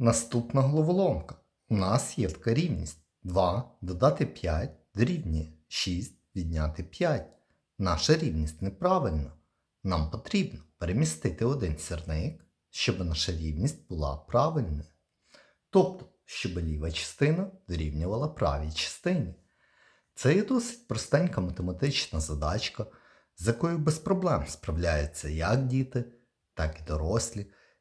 Наступна головоломка. У нас є така рівність. 2 додати 5 дорівнює 6 відняти 5. Наша рівність неправильна. Нам потрібно перемістити один сірник, щоб наша рівність була правильною. Тобто, щоб ліва частина дорівнювала правій частині. Це є досить простенька математична задачка, з якою без проблем справляються як діти, так і дорослі.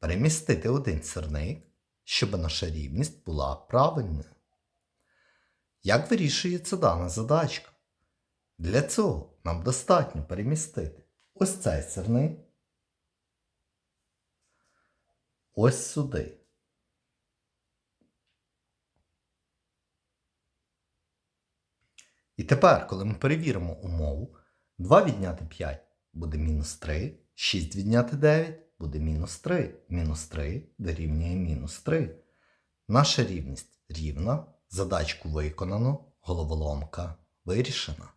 перемістити один сірник, щоб наша рівність була правильною. Як вирішується дана задачка? Для цього нам достатньо перемістити ось цей сирник ось сюди. І тепер, коли ми перевіримо умову, 2 відняти 5 буде мінус 3, 6 відняти 9 буде мінус 3, мінус 3 дорівнює мінус 3. Наша рівність рівна, задачку виконано, головоломка вирішена.